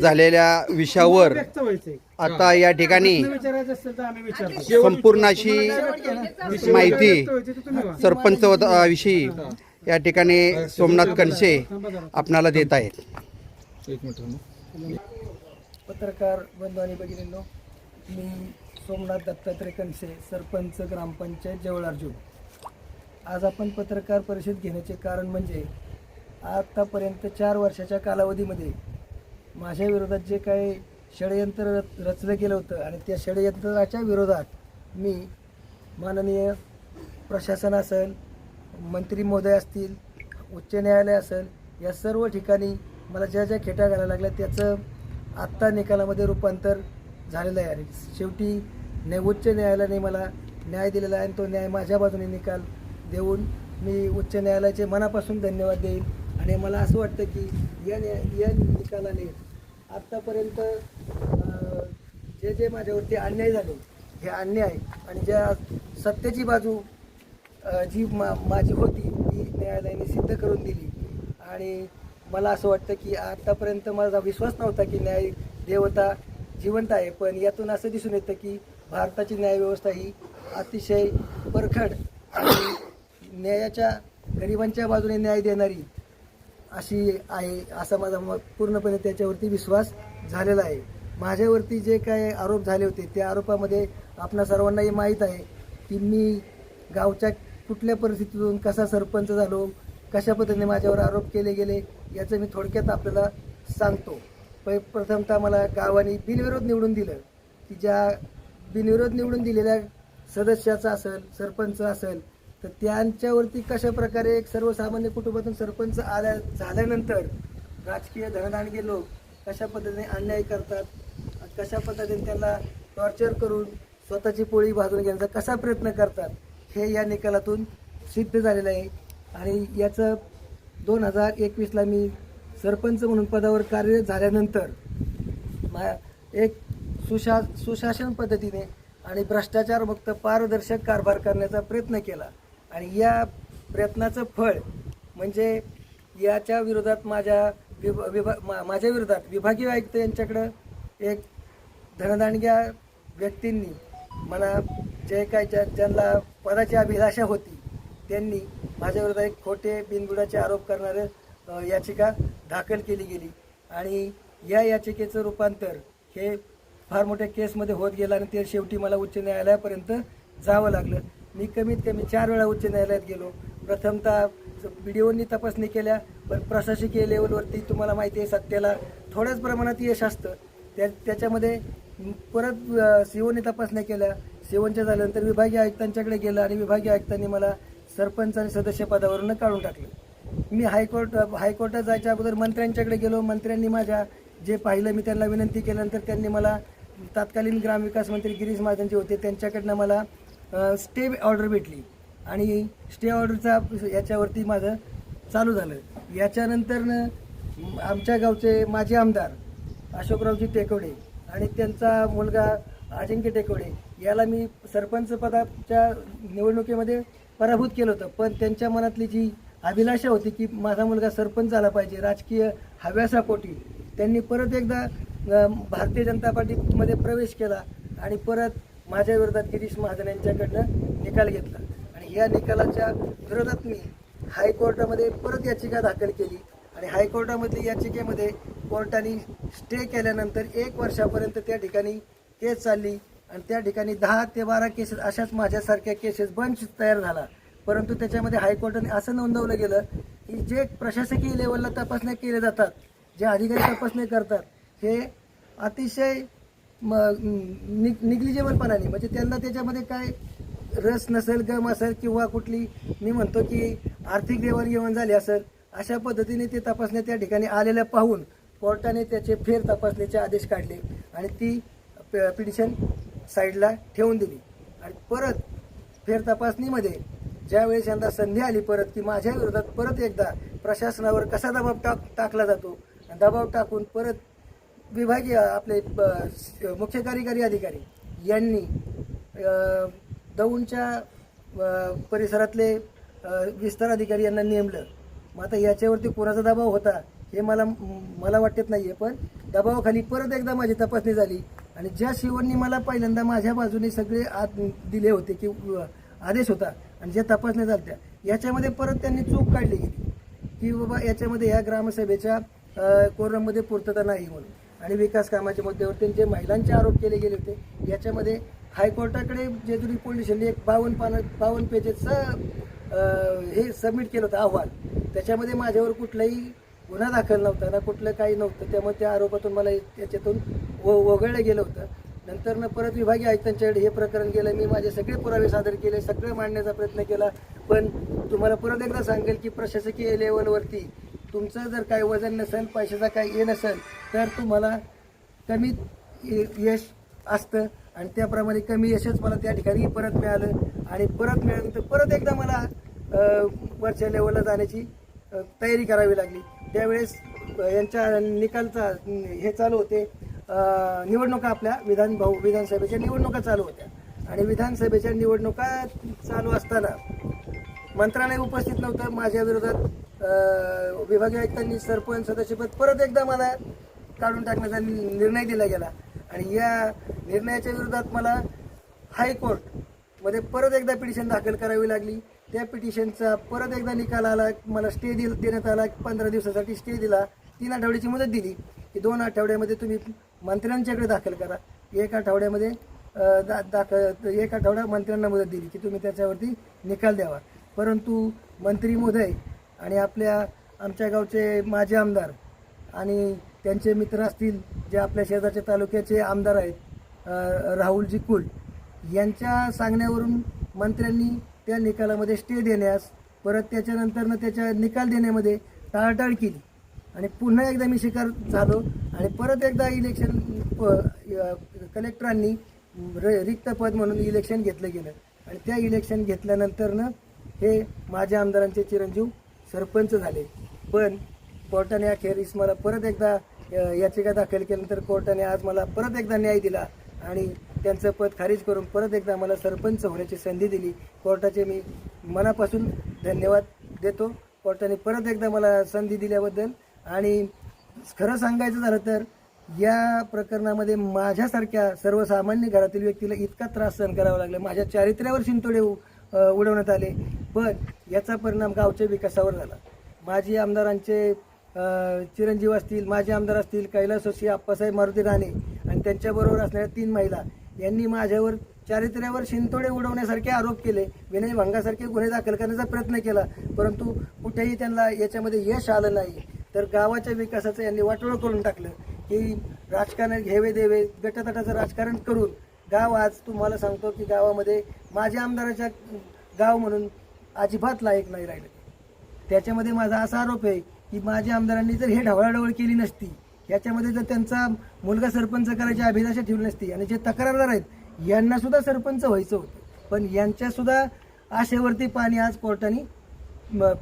झालेल्या विषयावर आता या ठिकाणी विचारायचं असेल तर आम्ही विचारतो. संपूर्ण अशी माहिती. सरपंच विषयी या ठिकाणी सोमनाथ कणसे आपणाला देत आहेत. पत्रकार बंधू आणि भगिनींनो मी सोमनाथ दत्तात्रय कणसे सरपंच ग्रामपंचायत जवळ अर्जुन. आज आपण पत्रकार परिषद घेण्याचे कारण म्हणजे आतापर्यंत चार वर्षाच्या कालावधीमध्ये माझ्या विरोधात जे काही षडयंत्र रच- रचलं गेलं होतं आणि त्या षडयंत्राच्या विरोधात मी माननीय प्रशासन असेल मंत्री महोदय असतील उच्च न्यायालय असेल या सर्व ठिकाणी मला ज्या ज्या खेटा घालायला लागल्या त्याचं आत्ता निकालामध्ये रूपांतर झालेलं आहे. आणि शेवटी न्याय उच्च न्यायालयाने मला न्याय दिलेला आहे आणि तो न्याय माझ्या बाजूने निकाल देऊन मी उच्च न्यायालयाचे मनापासून धन्यवाद देईन. आणि मला असं वाटतं की या न्याय या निकालाने आत्तापर्यंत जे जे माझ्यावरती अन्याय झाले हे अन्याय आणि ज्या सत्तेची बाजू जी मा माझी होती ती न्यायालयाने सिद्ध करून दिली. आणि मला असं वाटतं की आत्तापर्यंत माझा विश्वास नव्हता की न्याय देवता जिवंत आहे पण यातून असं दिसून येतं की भारताची न्यायव्यवस्था ही अतिशय परखड आणि न्यायाच्या गरिबांच्या बाजूने न्याय देणारी अशी आहे असा माझा म- पूर्णपणे त्याच्यावरती विश्वास झालेला आहे. माझ्यावरती जे काय आरोप झाले होते त्या आरोपामध्ये आपणा सर्वांनाही माहीत आहे की मी गावच्या कुठल्या परिस्थितीतून कसा सरपंच झालो कशा पद्धतीने माझ्यावर आरोप केले गेले याचं मी थोडक्यात आपल्याला सांगतो. प प्रथमतः मला गावाने बिनविरोध निवडून दिलं की ज्या बिनविरोध निवडून दिलेल्या सदस्याचा असेल सरपंच असेल तर त्यांच्यावरती कशा प्रकारे एक सर्वसामान्य कुटुंबातून सरपंच आल्या झाल्यानंतर राजकीय धनदानगे लोक कशा पद्धतीने अन्याय करतात? कशा पद्धतीने त्यांना टॉर्चर करून स्वतःची पोळी भाजून घेण्याचा कसा प्रयत्न करतात? हे या निकालातून सिद्ध झालेलं आहे. आणि याचं दोन हजार एकवीसला मी सरपंच म्हणून पदावर कार्यरत झाल्यानंतर मा एक सुशा सुशासन पद्धतीने आणि भ्रष्टाचारमुक्त पारदर्शक कारभार करण्याचा प्रयत्न केला. आणि या प्रयत्नाचं फळ म्हणजे याच्या विरोधात माझ्या विभा विभा मा- माझ्या विरोधात विभागीय आयुक्त यांच्याकडं एक धनदांडग्या व्यक्तींनी मला जे काय ज्या ज्यांना पदाची अभिलाषा होती त्यांनी माझ्या विरोधात एक खोटे बिनबुडाचे आरोप करणारे याचिका दाखल केली गेली. आणि या याचिकेचं रूपांतर हे फार मोठ्या केसमध्ये होत गेलं आणि ते शेवटी मला उच्च न्यायालयापर्यंत जावं लागलं. मी कमीत कमी चार वेळा उच्च न्यायालयात गेलो. प्रथमतः बी डी ओनी तपासणी केल्या पण प्रशासकीय लेवलवरती तुम्हाला माहिती आहे सत्तेला थोड्याच प्रमाणात यश असतं. त्या त्याच्यामध्ये परत सीओने तपासण्या केल्या. सीओनच्या झाल्यानंतर विभागीय आयुक्तांच्याकडे गेलं आणि विभागीय आयुक्तांनी मला सरपंच आणि सदस्यपदावरून काढून टाकलं. मी हायकोर्ट हायकोर्टात जायच्या अगोदर मंत्र्यांच्याकडे गेलो. मंत्र्यांनी माझ्या जे पाहिलं मी त्यांना विनंती केल्यानंतर त्यांनी मला तत्कालीन ग्रामविकास मंत्री गिरीश महाजन जे होते त्यांच्याकडनं मला स्टे ऑर्डर भेटली. आणि स्टे ऑर्डरचा याच्यावरती माझं चालू झालं. याच्यानंतरनं आमच्या गावचे माजी आमदार अशोकरावजी टेकवडे आणि त्यांचा मुलगा अजिंक्य टेकवडे याला मी सरपंच पदाच्या निवडणुकीमध्ये पराभूत केलं होतं. पण त्यांच्या मनातली जी अभिलाषा होती की माझा मुलगा सरपंच झाला पाहिजे राजकीय हव्यासापोटी त्यांनी परत एकदा भारतीय जनता पार्टीमध्ये प्रवेश केला आणि परत माझ्या विरोधात गिरीश महाजन यांच्याकडनं निकाल घेतला. आणि या निकालाच्या विरोधात मी हायकोर्टामध्ये परत याचिका दाखल केली. आणि हायकोर्टामधली याचिकेमध्ये कोर्टाने स्टे केल्यानंतर एक वर्षापर्यंत त्या ठिकाणी केस चालली. आणि त्या ठिकाणी दहा ते बारा केसेस अशाच माझ्यासारख्या केसेस बंच तयार झाला. परंतु त्याच्यामध्ये हायकोर्टाने असं नोंदवलं गेलं की जे प्रशासकीय लेवलला तपासण्या केल्या जातात जे अधिकारी तपासणी करतात हे अतिशय म निग्लिजेबलपणाने. म्हणजे त्यांना त्याच्यामध्ये काय रस नसेल गम असेल किंवा कुठली मी म्हणतो की आर्थिक देवाणघेवाण झाली असेल अशा पद्धतीने ते तपासण्या त्या ठिकाणी आलेल्या पाहून कोर्टाने त्याचे फेर तपासणीचे आदेश काढले आणि ती पिटिशन साईडला ठेवून दिली. आणि परत फेर तपासणीमध्ये ज्यावेळेस यांना संधी आली परत की माझ्या विरोधात परत एकदा प्रशासनावर कसा दबाव टाक टाकला जातो दबाव टाकून परत विभागीय आपले मुख्य कार्यकारी अधिकारी यांनी दौंडच्या परिसरातले विस्तार अधिकारी यांना नेमलं. मग आता याच्यावरती कोणाचा दबाव होता हे मला मला वाटत नाही आहे पण दबावाखाली परत एकदा माझी तपासणी झाली आणि ज्या शिवांनी मला पहिल्यांदा माझ्या बाजूने सगळे आत दिले होते की आदेश होता आणि ज्या तपासण्या झाल्या याच्यामध्ये परत त्यांनी चूक काढली गेली. की बाबा याच्यामध्ये ह्या ग्रामसभेच्या कोरोनामध्ये कोरममध्ये पूर्तता नाही म्हणून. आणि विकास कामाच्या मुद्द्यावर त्यांचे महिलांचे आरोप केले गेले होते याच्यामध्ये हायकोर्टाकडे जेजुरी पोलीस स्टेशनने एक बावन्न पानं बावन्न पेजेसचं हे सबमिट केलं होतं अहवाल त्याच्यामध्ये माझ्यावर कुठलाही गुन्हा दाखल नव्हता ना कुठलं काही नव्हतं. त्यामुळे त्या आरोपातून मला त्याच्यातून व वगळलं गेलं होतं. नंतर ना परत विभागीय आयुक्तांच्याकडे हे प्रकरण गेलं. मी माझे सगळे पुरावे सादर केले सगळं मांडण्याचा प्रयत्न केला. पण तुम्हाला परत एकदा सांगेल की प्रशासकीय लेवलवरती तुमचं जर काही वजन नसेल पैशाचा काही हे नसेल तर तुम्हाला कमी य- यश असतं आणि त्याप्रमाणे कमी यशच मला त्या ठिकाणी परत मिळालं. आणि परत मिळाल्यानंतर परत एकदा मला वरच्या लेवलला जाण्याची तयारी करावी लागली. त्यावेळेस यांच्या निकालचा हे चालू होते. निवडणुका आपल्या विधान भाऊ विधानसभेच्या निवडणुका चालू होत्या. आणि विधानसभेच्या निवडणुका चालू असताना मंत्रालय उपस्थित नव्हतं. माझ्या विरोधात विभागीय आयुक्तांनी सरपंच सदस्यपद परत एकदा मला काढून टाकण्याचा निर्णय दिला गेला. आणि या निर्णयाच्या विरोधात मला हायकोर्टमध्ये परत एकदा पिटिशन दाखल करावी लागली. त्या पिटिशनचा परत एकदा निकाल आला मला स्टे दिल देण्यात आला पंधरा दिवसासाठी स्टे दिला. तीन आठवड्याची मुदत दिली. की दोन आठवड्यामध्ये तुम्ही मंत्र्यांच्याकडे दाखल करा. एक आठवड्यामध्ये दा दाखल एक आठवडा मंत्र्यांना मुदत दिली की तुम्ही त्याच्यावरती निकाल द्यावा. परंतु मंत्री महोदय आणि आपल्या आमच्या गावचे माजी आमदार आणि त्यांचे मित्र असतील जे आपल्या शेजारच्या तालुक्याचे आमदार आहेत राहुलजी कुल यांच्या सांगण्यावरून मंत्र्यांनी त्या निकालामध्ये स्टे देण्यास परत त्याच्यानंतरनं त्याच्या निकाल देण्यामध्ये टाळाटाळ केली. आणि पुन्हा एकदा मी शिकार झालो आणि परत एकदा इलेक्शन प- कलेक्टरांनी र- रिक्त पद म्हणून इलेक्शन घेतलं गेलं. आणि त्या इलेक्शन घेतल्यानंतरनं हे माझ्या आमदारांचे चिरंजीव सरपंच झाले. पण कोर्टाने अखेरीस मला परत एकदा याचिका दाखल केल्यानंतर कोर्टाने आज मला परत एकदा न्याय दिला आणि त्यांचं पद खारिज करून परत एकदा मला सरपंच होण्याची संधी दिली. कोर्टाचे मी मनापासून धन्यवाद देतो. कोर्टाने परत एकदा मला संधी दिल्याबद्दल आणि खरं सांगायचं झालं तर या प्रकरणामध्ये माझ्यासारख्या सर्वसामान्य घरातील व्यक्तीला इतका त्रास सहन करावा लागला. माझ्या चारित्र्यावर शिंतोडे उ- उडवण्यात आले. पण याचा परिणाम गावच्या विकासावर झाला. माजी आमदारांचे चिरंजीव असतील माजी आमदार असतील कैलास जोशी आप्पासाहेब मारुती राणे आणि त्यांच्याबरोबर असणाऱ्या तीन महिला यांनी माझ्यावर चारित्र्यावर शिंतोडे उडवण्यासारखे आरोप केले. विनय भंगासारखे गुन्हे दाखल करण्याचा प्रयत्न केला परंतु कुठेही त्यांना याच्यामध्ये यश आलं नाही. तर गावाच्या विकासाचं यांनी वाटोळं करून टाकलं की राजकारण घेवे देवे गटतटाचं राजकारण करून. गाव आज तुम्हाला सांगतो की गावामध्ये माझ्या आमदाराच्या गाव म्हणून अजिबात लायक नाही राहिलं. त्याच्यामध्ये माझा असा आरोप आहे की माझ्या आमदारांनी जर हे ढवळाढवळ केली नसती याच्यामध्ये जर त्यांचा मुलगा सरपंच करायची अभिलाषा ठेवली नसती आणि जे तक्रारदार आहेत यांना सुद्धा सरपंच व्हायचं होतं. पण यांच्या सुद्धा आशेवरती पाणी आज कोर्टाने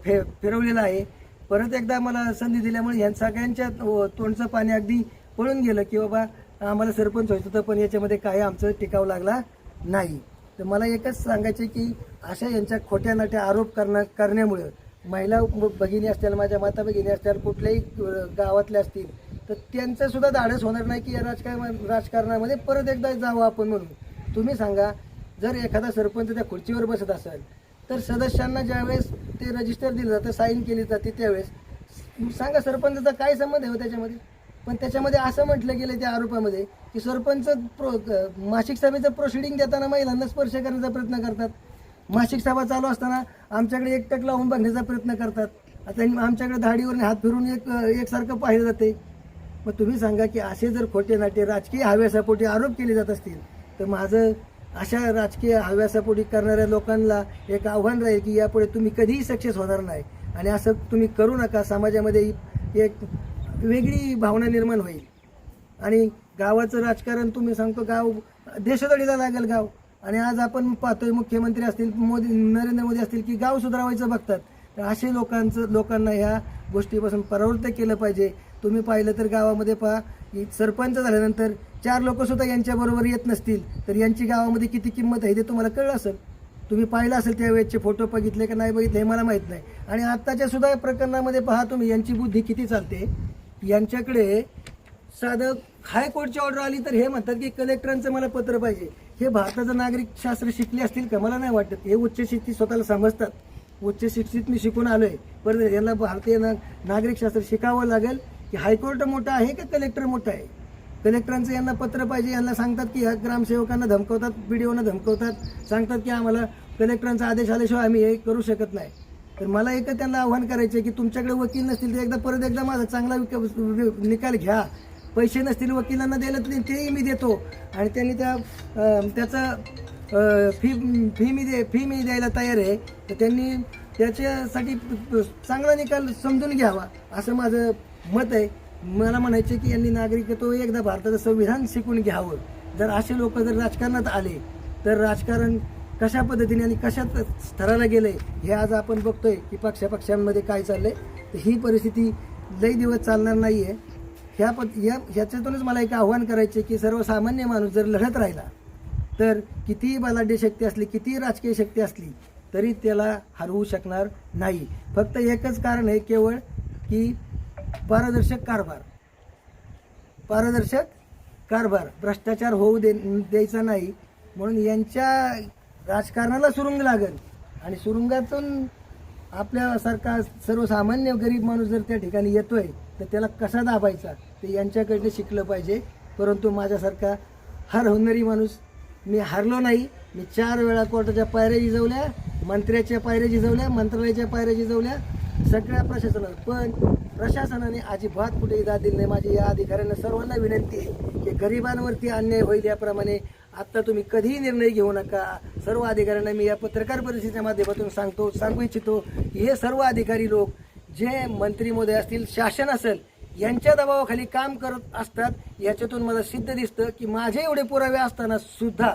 फे फिरवलेलं आहे. परत एकदा मला संधी दिल्यामुळे ह्या सगळ्यांच्या तोंडचं पाणी अगदी पळून गेलं की बाबा आम्हाला सरपंच व्हायचं होतं पण याच्यामध्ये काय आमचं टिकाव लागला नाही. तर मला एकच सांगायचं आहे की अशा यांच्या खोट्या नाट्या आरोप करण्या करण्यामुळं महिला भगिनी असतील माझ्या माता भगिनी असतील कुठल्याही गावातल्या असतील तर त्यांचं सुद्धा धाडस होणार नाही की या राजकारण राजकारणामध्ये परत एकदा जावं आपण म्हणून. तुम्ही सांगा जर एखादा सरपंच त्या खुर्चीवर बसत असेल तर सदस्यांना ज्यावेळेस ते रजिस्टर दिलं जातं साईन केली जाते त्यावेळेस सांगा सरपंचाचा काय संबंध आहे हो त्याच्यामध्ये? पण त्याच्यामध्ये असं म्हटलं गेलं त्या आरोपामध्ये की सरपंच प्रो क- मासिक सभेचं प्रोसिडिंग देताना महिलांना स्पर्श करण्याचा प्रयत्न करतात. मासिक सभा चालू असताना आमच्याकडे एकटक लावून बघण्याचा प्रयत्न करतात. आता आमच्याकडे धाडीवरून हात फिरून एक एकसारखं पाहिलं जाते. मग तुम्ही सांगा की असे जर खोटे नाटे राजकीय हव्यासापोटी आरोप केले जात असतील तर माझं अशा राजकीय हव्यासापोटी करणाऱ्या लोकांना एक आव्हान राहील की यापुढे तुम्ही कधीही सक्सेस होणार नाही. आणि असं तुम्ही करू नका. समाजामध्ये एक वेगळी भावना निर्माण होईल. आणि गावाचं राजकारण तुम्ही सांगतो गाव देशदडीला लागेल गाव. आणि आज आपण पाहतोय मुख्यमंत्री असतील मोदी नरेंद्र मोदी असतील की गाव सुधारावायचं बघतात. तर असे लोकांचं लोकांना ह्या गोष्टीपासून परावृत्त केलं पाहिजे. तुम्ही पाहिलं तर गावामध्ये पहा की सरपंच झाल्यानंतर चार लोकसुद्धा यांच्याबरोबर येत नसतील. तर यांची गावामध्ये किती किंमत आहे ते तुम्हाला कळलं असेल. तुम्ही पाहिलं असेल त्यावेळेसचे फोटो बघितले का नाही बघितले हे मला माहीत नाही. आणि आत्ताच्या सुद्धा प्रकरणामध्ये पहा तुम्ही यांची बुद्धी किती चालते? यांच्याकडे साधं हायकोर्टची ऑर्डर आली तर हे म्हणतात की कलेक्टरांचं मला पत्र पाहिजे. हे भारताचं नागरिक शास्त्र शिकले असतील का? मला नाही वाटत. हे उच्च शिक्षित स्वतःला समजतात. उच्च शिक्षित मी शिकून आलोय. परत यांना भारतीय नागरिकशास्त्र नागरिक शास्त्र शिकावं लागेल की हायकोर्ट मोठा आहे का कलेक्टर मोठा आहे? कलेक्टरांचं यांना पत्र पाहिजे. यांना सांगतात की ह्या ग्रामसेवकांना धमकवतात बीडीओना धमकवतात. सांगतात की आम्हाला कलेक्टरांचा आदेश आल्याशिवाय आम्ही हे करू शकत नाही. तर मला एक त्यांना आव्हान करायचं आहे की तुमच्याकडे वकील नसतील तर एकदा परत एकदा माझा चांगला विक- निकाल घ्या. पैसे नसतील वकिलांना द्यायला तरी तेही मी देतो. आणि त्यांनी त्या त्याचा फी फी मी दे फी मी द्यायला तयार आहे. तर त्यांनी त्याच्यासाठी चांगला निकाल समजून घ्यावा असं माझं मत आहे. मला म्हणायचं की यांनी नागरिकत्व एकदा भारताचं संविधान शिकून घ्यावं. जर असे लोक जर राजकारणात आले तर राजकारण कशा पद्धतीने आणि कशात स्तराला गेलंय हे आज आपण बघतोय की पक्षापक्षांमध्ये काय चाललंय. तर ही परिस्थिती लई दिवस चालणार नाही आहे ह्या पद या ह्याच्यातूनच मला एक आव्हान करायचे की सर्वसामान्य माणूस जर लढत राहिला तर कितीही बलाढ्य शक्ती असली कितीही राजकीय शक्ती असली तरी त्याला हरवू शकणार नाही. फक्त एकच कारण आहे केवळ की पारदर्शक कारभार. पारदर्शक कारभार. भ्रष्टाचार होऊ दे द्यायचा नाही. म्हणून यांच्या राजकारणाला सुरुंग लागेल. आणि सुरुंगातून आपल्यासारखा सर्वसामान्य गरीब माणूस जर त्या ठिकाणी येतोय तर त्याला कसा दाबायचा? ते यांच्याकडनं शिकलं पाहिजे. परंतु माझ्यासारखा हर हुन्नरी माणूस मी हारलो नाही. मी चार वेळा कोर्टाच्या पायऱ्या जिजवल्या मंत्र्याच्या पायऱ्या जिजवल्या मंत्रालयाच्या पायऱ्या जिजवल्या सगळ्या प्रशासनाला पण प्रशासनाने अजिबात कुठेही दाद दिली नाही. माझी या अधिकाऱ्यांना सर्वांना विनंती आहे की गरिबांवरती अन्याय होईल याप्रमाणे आत्ता तुम्ही कधीही निर्णय घेऊ नका. सर्व अधिकाऱ्यांना मी या पत्रकार परिषदेच्या माध्यमातून सांगतो सांगू इच्छितो हे सर्व अधिकारी लोक जे मंत्री मोदय असतील शासन असेल यांच्या दबावाखाली काम करत असतात याच्यातून मला सिद्ध दिसतं की माझे एवढे पुरावे असताना सुद्धा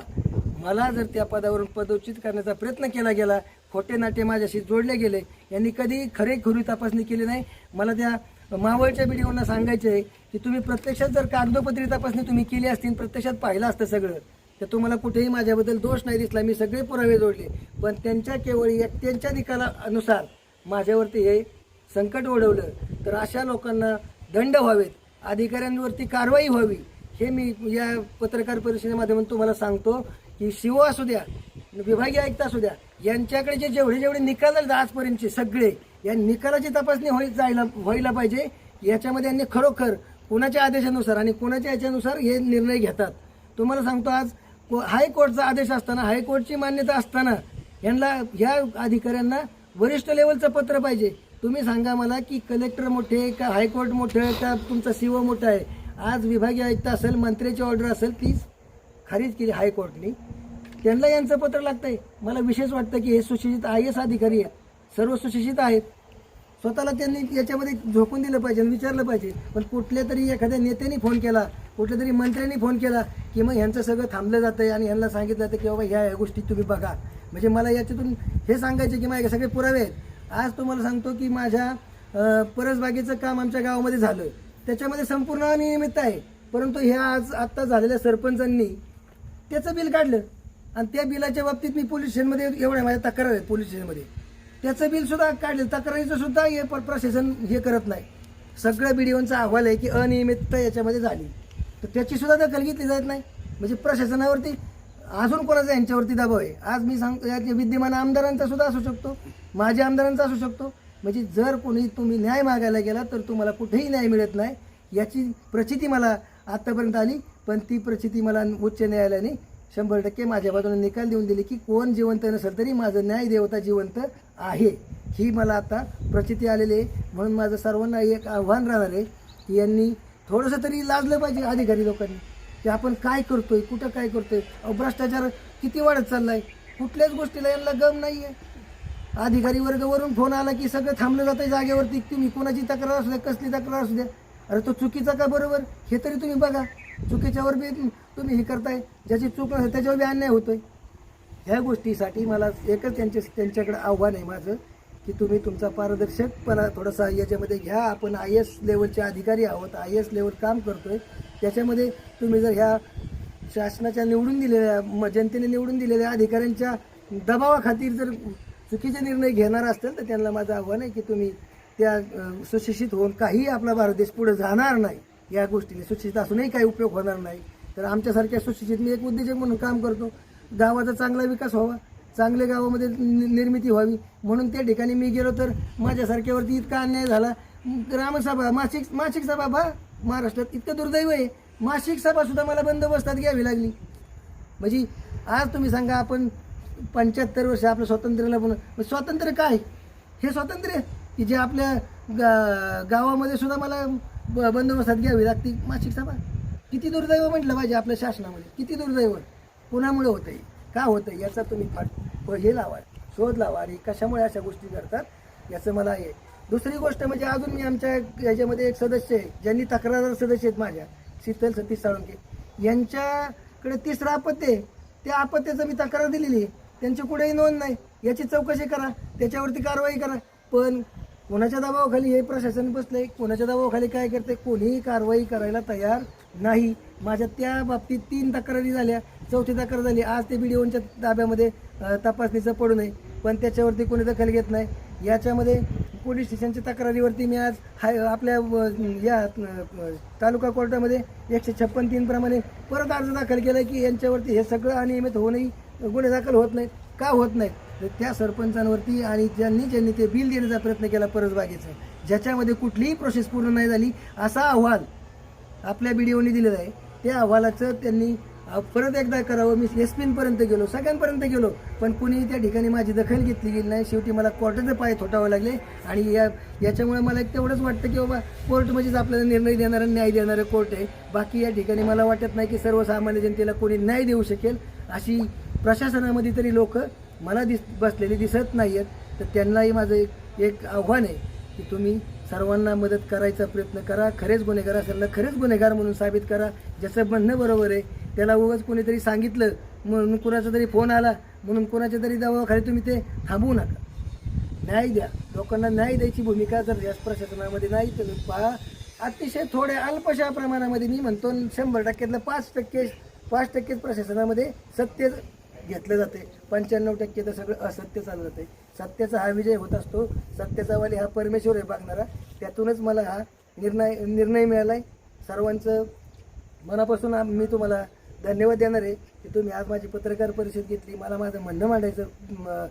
मला जर त्या पदावरून पदोचित करण्याचा प्रयत्न केला गेला खोटे नाटे माझ्याशी जोडले गेले यांनी कधी खरेखुरी तपासणी केली नाही. मला त्या मावळच्या व्हिडिओना सांगायचे आहे की तुम्ही प्रत्यक्षात जर कागदोपत्री तपासणी तुम्ही केली असतील प्रत्यक्षात पाहिलं असतं सगळं तर तुम्हाला कुठेही माझ्याबद्दल दोष नाही दिसला मी सगळे पुरावे जोडले. पण त्यांच्या केवळ एकट्यांच्या निकालानुसार माझ्यावरती हे संकट ओढवलं. तर अशा लोकांना दंड व्हावेत. अधिकाऱ्यांवरती कारवाई व्हावी. हे मी या पत्रकार परिषदेच्या माध्यमातून तुम्हाला सांगतो की शिव असू द्या विभागीय आयुक्त असू द्या यांच्याकडे जे जेवढे जेवढे निकाल झाले आजपर्यंतचे सगळे या निकालाची तपासणी होईल जायला व्हायला पाहिजे. याच्यामध्ये यांनी खरोखर कोणाच्या आदेशानुसार आणि कोणाच्या याच्यानुसार हे निर्णय घेतात. तुम्हाला सांगतो आज हायकोर्टचा आदेश असताना हायकोर्टची मान्यता असताना यांना ह्या अधिकाऱ्यांना वरिष्ठ लेवलचं पत्र पाहिजे. तुम्ही सांगा मला की कलेक्टर मोठे का हायकोर्ट मोठं का तुमचा सीओ मोठा आहे? आज विभागीय आयुक्त असेल मंत्र्याची ऑर्डर असेल तीच खारीज केली हायकोर्टने. त्यांना यांचं पत्र लागतंय. मला विशेष वाटतं की हे सुशिक्षित आय एस अधिकारी आहेत. सर्व सुशिक्षित आहेत. स्वतःला त्यांनी याच्यामध्ये झोकून दिलं पाहिजे आणि विचारलं पाहिजे. पण कुठल्या तरी एखाद्या नेत्याने फोन केला कुठल्या तरी मंत्र्यांनी फोन केला की मग ह्यांचं सगळं थांबलं जातं आहे आणि ह्यांना सांगितलं जातं की बाबा ह्या ह्या गोष्टी तुम्ही बघा. म्हणजे मला याच्यातून हे सांगायचे की माझे सगळे पुरावे आहेत. आज तुम्हाला सांगतो की माझ्या परसबागेचं काम आमच्या गावामध्ये झालं. त्याच्यामध्ये संपूर्ण अनियमित आहे. परंतु ह्या आज आत्ता झालेल्या सरपंचांनी त्याचं बिल काढलं. आणि त्या बिलाच्या बाबतीत मी पोलीस स्टेशनमध्ये एवढ्या माझ्या तक्रार आहेत पोलीस स्टेशनमध्ये. त्याचं बिल सुद्धा काढलं. तक्रारीचं सुद्धा हे प्रशासन हे करत नाही. सगळं बी बिडिओंचा अहवाल आहे की अनियमितता याच्यामध्ये झाली. तर त्याची सुद्धा दखल घेतली जात नाही. म्हणजे प्रशासनावरती अजून कोणाचा यांच्यावरती दबाव आहे? आज मी सांगतो या विद्यमान आमदारांचा सुद्धा असू शकतो. माझ्या आमदारांचा असू शकतो. म्हणजे जर कोणी तुम्ही न्याय मागायला गेला तर तुम्हाला कुठेही न्याय मिळत नाही. याची प्रचिती मला आत्तापर्यंत आली पण ती प्रचिती मला उच्च न्यायालयाने शंभर टक्के माझ्या बाजूने निकाल देऊन दिली की कोण जिवंत नसेल तरी माझं न्याय देवता जिवंत आहे. ही मला आता प्रचिती आलेली आहे. म्हणून माझं सर्वांना एक आव्हान राहणार आहे की यांनी थोडंसं तरी लाजलं पाहिजे अधिकारी लोकांनी की आपण काय करतोय कुठं काय करतोय आहे भ्रष्टाचार किती वाढत चालला आहे कुठल्याच गोष्टीला यांना गम नाही आहे अधिकारी वर्गावरून फोन आला की सगळं थांबलं जातं जागेवरती. तुम्ही कोणाची तक्रार असू द्या कसली तक्रार असू द्या. अरे तो चुकीचा का बरोबर? हे तरी तुम्ही बघा. चुकीच्यावर बी तुम्ही हे करताय ज्याची चूक नसेल त्याच्यावर बी अन्याय होतोय. ह्या गोष्टीसाठी मला एकच त्यांच्या त्यांच्याकडे आव्हान आहे माझं की तुम्ही तुमचा पारदर्शकपणा थोडासा याच्यामध्ये घ्या. आपण आय एस लेवलचे अधिकारी आहोत आय एस लेवल काम करतोय. त्याच्यामध्ये तुम्ही जर ह्या शासनाच्या निवडून दिलेल्या म- जनतेने निवडून दिलेल्या अधिकाऱ्यांच्या दबावाखातीर जर चुकीचे निर्णय घेणार असतील तर त्यांना माझं आव्हान आहे की तुम्ही त्या सुशिक्षित होऊन काही आपला भारत देश पुढे जाणार नाही. या गोष्टीने सुशिक्षित असूनही काही उपयोग होणार नाही. तर आमच्यासारख्या सुशिक्षित मी एक उद्योजक म्हणून काम करतो. गावाचा चांगला विकास व्हावा चांगल्या गावामध्ये नि- निर्मिती व्हावी. म्हणून त्या ठिकाणी मी गेलो तर माझ्यासारख्यावरती इतका अन्याय झाला. ग्रामसभा मासिक मासिक सभा भा महाराष्ट्रात इतकं दुर्दैव आहे. मासिक सभासुद्धा मला बंदोबस्तात घ्यावी लागली. म्हणजे आज तुम्ही सांगा आपण पंच्याहत्तर वर्ष आपलं स्वातंत्र्याला पण स्वातंत्र्य काय? हे स्वातंत्र्य की जे आपल्या गा गावामध्ये सुद्धा मला ब बंदोबस्तात घ्यावी लागते मासिक सभा. किती दुर्दैव म्हटलं पाहिजे आपल्या शासनामध्ये? किती दुर्दैव? कुणामुळे होतंय? का होतंय? याचा तुम्ही फाट हे लावा शोध लावा आणि कशामुळे अशा गोष्टी करतात याचं मला आहे दुसरी गोष्ट म्हणजे अजून मी आमच्या याच्यामध्ये एक सदस्य आहे ज्यांनी तक्रारदार सदस्य आहेत माझ्या शीतल सतीश साळुंके यांच्याकडे तिसरं अपत्य आहे. त्या आपत्त्याचं मी तक्रार दिलेली आहे. त्यांची कुठेही नोंद नाही. याची चौकशी करा. त्याच्यावरती कारवाई करा. पण कोणाच्या दबावाखाली? हे प्रशासन बसलंय. कोणाच्या दबावाखाली काय करते कोणीही कारवाई करायला तयार नाही. माझ्या त्या बाबतीत तीन तक्रारी झाल्या. चौथी तक्रार झाली. आज ते बीडीओच्या ताब्यामध्ये तपासणीचं पडू नये. पण त्याच्यावरती कोणी दखल घेत नाही. याच्यामध्ये पोलीस स्टेशनच्या तक्रारीवरती मी आज हाय आपल्या या तालुका कोर्टामध्ये एकशे छप्पन तीनप्रमाणे परत अर्ज दाखल केला की यांच्यावरती हे सगळं अनियमित होऊनही गुन्हे दाखल होत नाहीत. का होत नाहीत? तर त्या सरपंचांवरती आणि ज्यांनी ज्यांनी ते बिल देण्याचा प्रयत्न केला परसबागेचा ज्याच्यामध्ये कुठलीही प्रोसेस पूर्ण नाही झाली असा अहवाल आपल्या बी डी ओने दिलेला आहे. त्या अहवालाचं त्यांनी परत एकदा करावं. मी एस गेलो सगळ्यांपर्यंत गेलो. पण कुणी त्या ठिकाणी माझी दखल घेतली गेली नाही. शेवटी मला कोर्टाचे पाय थोटावे लागले. आणि या याच्यामुळे मला एक तेवढंच वाटतं की बाबा कोर्ट म्हणजेच आपल्याला निर्णय देणारं न्याय देणारं कोर्ट आहे. बाकी या ठिकाणी मला वाटत नाही की सर्वसामान्य जनतेला कोणी न्याय देऊ शकेल. अशी प्रशासनामध्ये तरी लोक मला दिस बसलेली दिसत नाही आहेत तर त्यांनाही माझं एक एक आव्हान आहे की तुम्ही सर्वांना मदत करायचा प्रयत्न करा. खरेच गुन्हेगार असेल खरेच गुन्हेगार म्हणून साबित करा. ज्याचं म्हणणं बरोबर आहे त्याला उगाच कोणीतरी सांगितलं म्हणून कुणाचा तरी फोन आला म्हणून कुणाच्या तरी दवाखाली तुम्ही ते थांबवू नका. न्याय द्या. लोकांना न्याय द्यायची भूमिका जर या प्रशासनामध्ये नाही तर पहा. अतिशय थोड्या अल्पशा प्रमाणामध्ये मी म्हणतो शंभर टक्क्यातलं पाच टक्के पाच टक्केच प्रशासनामध्ये सत्य घेतलं जाते. पंच्याण्णव टक्के तर सगळं असत्य चाललं जाते. सत्याचा हा विजय होत असतो. सत्याचा वाली हा परमेश्वर आहे बघणारा. त्यातूनच मला हा निर्णय निर्णय मिळाला आहे सर्वांचं मनापासून मी तुम्हाला धन्यवाद देणार आहे की तुम्ही आज माझी पत्रकार परिषद घेतली. मला माझं म्हणणं मांडायचं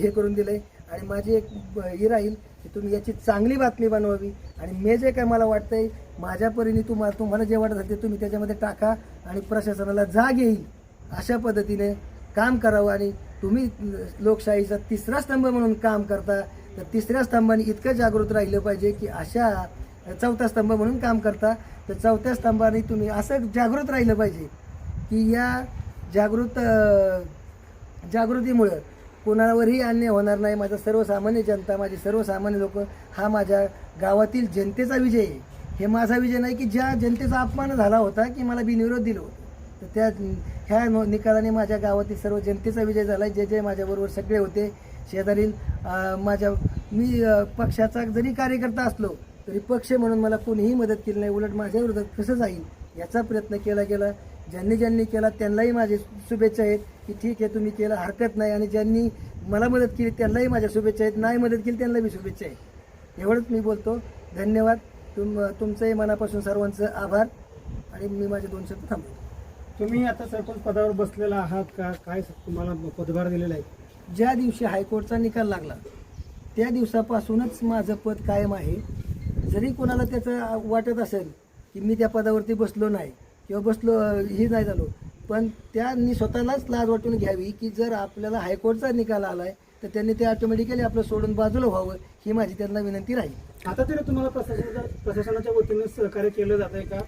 हे करून दिलं आहे आणि माझी एक ही राहील की तुम्ही याची चांगली बातमी बनवावी. आणि मी जे काय मला वाटतंय माझ्या परीने तुम्हाला तुम्हाला जे वाटत असेल ते तुम्ही त्याच्यामध्ये टाका आणि प्रशासनाला जाग येईल. अशा पद्धतीने काम करावं आणि तुम्ही लोकशाहीचा तिसरा स्तंभ म्हणून काम करता तर तिसऱ्या स्तंभाने इतकं जागृत राहिलं पाहिजे की अशा चौथा स्तंभ म्हणून काम करता तर चौथ्या स्तंभाने तुम्ही असं जागृत राहिलं पाहिजे की या जागृत जागृतीमुळं कोणावरही अन्याय होणार नाही. माझा सर्वसामान्य जनता माझे सर्वसामान्य लोक हा माझ्या गावातील जनतेचा विजय आहे. हे माझा विजय नाही की ज्या जनतेचा अपमान झाला होता की मला बिनविरोध दिलं होतं. तर त्या ह्या नो- निकालाने माझ्या गावातील सर्व जनतेचा विजय झाला जे जे माझ्याबरोबर सगळे होते शेजारील माझ्या मी पक्षाचा जरी कार्यकर्ता असलो तरी पक्ष म्हणून मला कोणीही मदत केली नाही. उलट माझ्या विरोधात कसं जाईल याचा प्रयत्न केला गेला. ज्यांनी ज्यांनी केला त्यांनाही माझे शुभेच्छा आहेत की ठीक आहे तुम्ही केलं हरकत नाही. आणि ज्यांनी मला मदत केली त्यांनाही माझ्या शुभेच्छा आहेत. नाही मदत केली त्यांना मी शुभेच्छा आहेत. एवढंच मी बोलतो. धन्यवाद. तुम तुमचंही मनापासून सर्वांचं आभार. आणि मी माझे दोन शब्द थांबतो तुम्ही आता सरपंच पदावर बसलेला आहात का? काय तुम्हाला पदभार दिलेला आहे? ज्या दिवशी हायकोर्टचा निकाल लागला त्या दिवसापासूनच माझं पद कायम आहे. जरी कोणाला त्याचं वाटत असेल की मी त्या पदावरती बसलो नाही किंवा बसलो हे नाही झालो पण त्यांनी स्वतःलाच लाज वाटून घ्यावी की जर आपल्याला हायकोर्टचा निकाल आलाय तर त्यांनी ते ऑटोमॅटिकली आपलं सोडून बाजूला व्हावं ही माझी त्यांना विनंती राहील. आता तरी तुम्हाला प्रशासनाच्या प्रशासनाच्या वतीने सहकार्य केलं जात आहे का?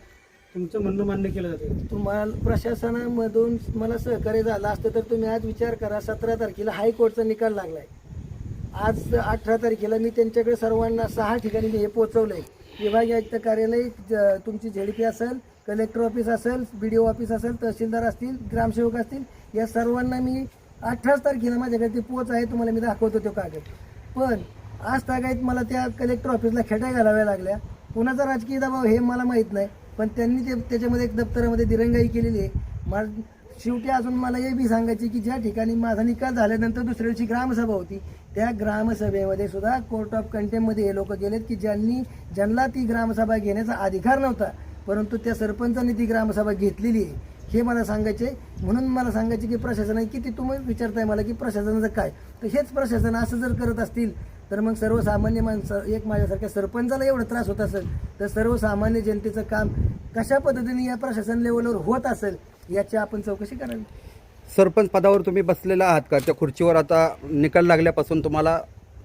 तुमचं म्हणणं मान्य केलं जाते तुम्हाला प्रशासनामधून मला सहकार्य झालं असतं तर तुम्ही आज विचार करा सतरा तारखेला हायकोर्टचा निकाल लागलाय. आज अठरा तारखेला मी त्यांच्याकडे सर्वांना सहा ठिकाणी मी हे पोहोचवलंय. विभागीय आयुक्त कार्यालय ज- तुमची झेडपी असेल कलेक्टर ऑफिस असेल बी डी ओ ऑफिस असेल तहसीलदार असतील ग्रामसेवक असतील या सर्वांना मी अठराच तारखेला माझ्याकडे ते पोच आहे तुम्हाला मी दाखवतो तो कागद. पण आज तागायत मला त्या कलेक्टर ऑफिसला खेटा घालाव्या लागल्या. कुणाचा राजकीय दबाव हे मला माहीत नाही. पण त्यांनी ते त्याच्यामध्ये एक दप्तरामध्ये दिरंगाई केलेली आहे. मा शेवटी अजून मला हे बी सांगायची की ज्या ठिकाणी माझा निकाल झाल्यानंतर दुसऱ्या दिवशी ग्रामसभा होती. त्या ग्रामसभेमध्ये सुद्धा कोर्ट ऑफ कंटेममध्ये हे लोक गेलेत की ज्यांनी ज्यांना ती ग्रामसभा घेण्याचा अधिकार नव्हता परंतु त्या सरपंचांनी ती ग्रामसभा घेतलेली आहे. हे मला सांगायचे म्हणून मला सांगायचे की प्रशासनाने किती तुम्ही विचारताय मला की प्रशासनाचं काय? तर हेच प्रशासन असं जर करत असतील तर मग सर्वसामान्य माणसं एक माझ्यासारख्या सरपंचाला एवढा त्रास होत असेल तर सर्वसामान्य जनतेचं काम कशा पद्धतीने या प्रशासन लेवलवर होत असेल याची आपण चौकशी करावी. सरपंच पदावर तुम्ही बसलेला आहात का? त्या खुर्चीवर आता निकाल लागल्यापासून तुम्हाला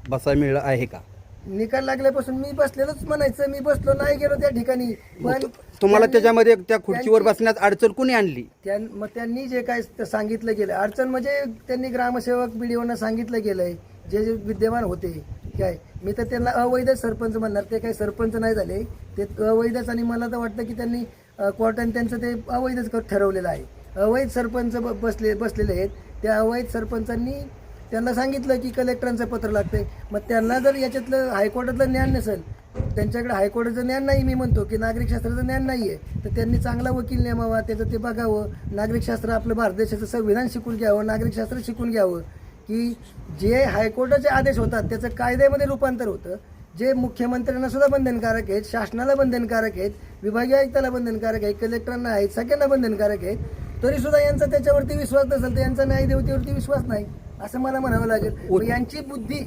बसायला मिळलं आहे का? निकाल लागल्यापासून मी बसलेलोच म्हणायचं मी बसलो नाही गेलो त्या ठिकाणी पण तुम्हाला त्याच्यामध्ये त्या खुर्चीवर बसण्यात अडचण कुणी आणली? त्यां मग त्यांनी जे काय ते सांगितलं गेलं अडचण म्हणजे त्यांनी ग्रामसेवक बीडीओना सांगितलं गेलंय जे जे विद्यमान होते काय मी तर त्यांना अवैध सरपंच म्हणणार. ते काही सरपंच नाही झाले. ते अवैधच आणि मला तर वाटतं की त्यांनी अ, कोर्टाने त्यांचं ते अवैधच ठरवलेलं आहे. अवैध सरपंच ब- बसले बसलेले आहेत. त्या अवैध सरपंचांनी त्यांना सांगितलं की कलेक्टरांचं पत्र लागतंय. मग त्यांना जर याच्यातलं हायकोर्टातलं ज्ञान नसेल त्यांच्याकडे हायकोर्टाचं ज्ञान नाही मी म्हणतो की नागरिक शास्त्राचं ज्ञान नाही आहे तर त्यांनी चांगला वकील नेमावा त्याचं ते बघावं. नागरिक शास्त्र आपलं भारत देशाचं संविधान शिकून घ्यावं नागरिकशास्त्र शिकून घ्यावं. की जे हायकोर्टाचे आदेश होतात त्याचं कायद्यामध्ये रूपांतर होतं. जे मुख्यमंत्र्यांना सुद्धा बंधनकारक आहेत शासनाला बंधनकारक आहेत विभागीय आयुक्ताला बंधनकारक आहेत कलेक्टरांना आहेत सगळ्यांना बंधनकारक आहेत तरी सुद्धा यांचा त्याच्यावरती विश्वास नसेल तर यांचा न्यायदेवतेवरती विश्वास नाही असं मला म्हणावं लागेल. यांची बुद्धी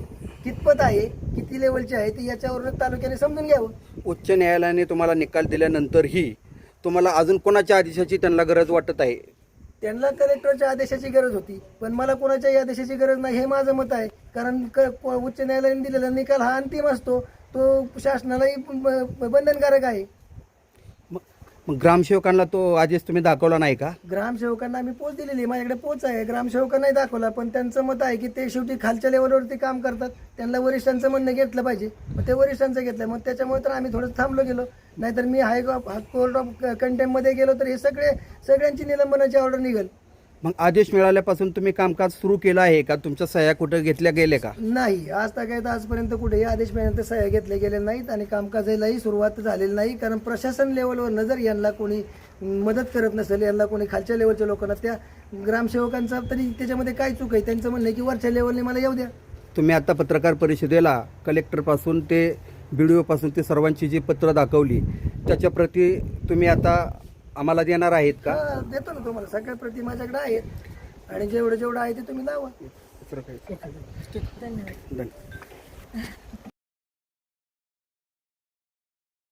कितपत आहे किती लेवलची आहे ती याच्यावरून तालुक्याने समजून घ्यावं. उच्च न्यायालयाने तुम्हाला निकाल दिल्यानंतरही तुम्हाला अजून कोणाच्या आदेशाची त्यांना गरज वाटत आहे? त्यांना कलेक्टरच्या आदेशाची गरज होती. पण मला कोणाच्याही आदेशाची गरज नाही हे माझं मत आहे. कारण क- उच्च न्यायालयाने दिलेला निकाल हा अंतिम असतो. तो शासनालाही ब- बंधनकारक आहे. मग ग्रामसेवकांना तो आदेश तुम्ही दाखवला नाही का? ग्रामसेवकांना आम्ही पोच दिलेली आहे. माझ्याकडे पोच आहे. ग्रामसेवकांनाही दाखवला पण त्यांचं मत आहे की ते शेवटी खालच्या लेवलवरती काम करतात. त्यांना वरिष्ठांचं म्हणणं घेतलं पाहिजे. मग ते वरिष्ठांचं घेतलं. मग त्याच्यामुळे तर आम्ही थोडं थांबलो गेलो. नाहीतर मी हाय कोर्ट ऑफ कंटेम्पमध्ये गेलो तर हे सगळे सगळ्यांची निलंबनाची ऑर्डर निघेल. मग आदेश मिळाल्यापासून तुम्ही कामकाज सुरू केलं आहे का? तुमच्या सह्या कुठं घेतल्या गेले का? नाही आज तर आजपर्यंत कुठेही आदेश मिळाल्यानंतर सह्या घेतले गेले नाहीत आणि कामकाजालाही सुरुवात झालेली नाही. कारण प्रशासन लेवलवर नजर यांना कोणी मदत करत नसेल यांना कोणी खालच्या लेवलच्या लोकांना त्या ग्रामसेवकांचा तरी त्याच्यामध्ये काय चूक आहे? त्यांचं म्हणणं आहे की वरच्या लेवलने मला येऊ द्या. तुम्ही आता पत्रकार परिषदेला कलेक्टरपासून ते बी डी ओपासून ते सर्वांची जी पत्र दाखवली त्याच्या प्रती तुम्ही आता आम्हाला देणार आहेत का? हा, देतो ना तुम्हाला. सगळ्या प्रति माझ्याकडे आहेत. आणि जेवढं जेवढं आहे ते तुम्ही लावा. धन्यवाद.